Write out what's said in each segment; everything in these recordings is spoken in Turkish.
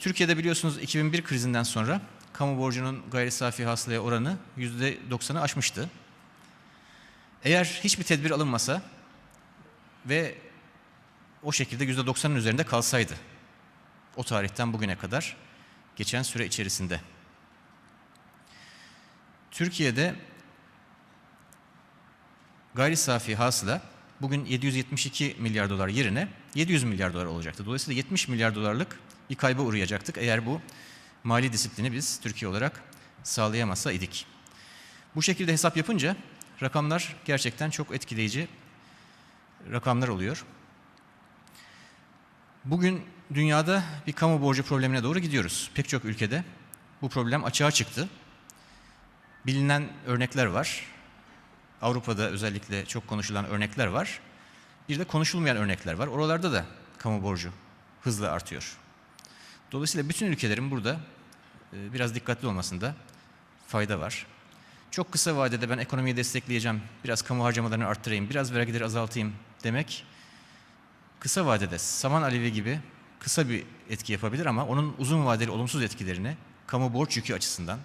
Türkiye'de biliyorsunuz 2001 krizinden sonra kamu borcunun gayri safi hasılaya oranı %90'ı aşmıştı. Eğer hiçbir tedbir alınmasa ve o şekilde %90'ın üzerinde kalsaydı o tarihten bugüne kadar geçen süre içerisinde. Türkiye'de gayri safi hasıla bugün 772 milyar dolar yerine 700 milyar dolar olacaktı. Dolayısıyla 70 milyar dolarlık bir kayba uğrayacaktık eğer bu mali disiplini biz Türkiye olarak sağlayamasa idik. Bu şekilde hesap yapınca rakamlar gerçekten çok etkileyici rakamlar oluyor. Bugün dünyada bir kamu borcu problemine doğru gidiyoruz. Pek çok ülkede bu problem açığa çıktı. Bilinen örnekler var. Avrupa'da özellikle çok konuşulan örnekler var. Bir de konuşulmayan örnekler var. Oralarda da kamu borcu hızla artıyor. Dolayısıyla bütün ülkelerin burada e, biraz dikkatli olmasında fayda var. Çok kısa vadede ben ekonomiyi destekleyeceğim, biraz kamu harcamalarını arttırayım, biraz vergileri azaltayım demek kısa vadede saman alevi gibi kısa bir etki yapabilir ama onun uzun vadeli olumsuz etkilerini kamu borç yükü açısından,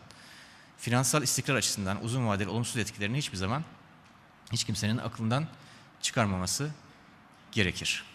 finansal istikrar açısından uzun vadeli olumsuz etkilerini hiçbir zaman hiç kimsenin aklından çıkarmaması gerekir.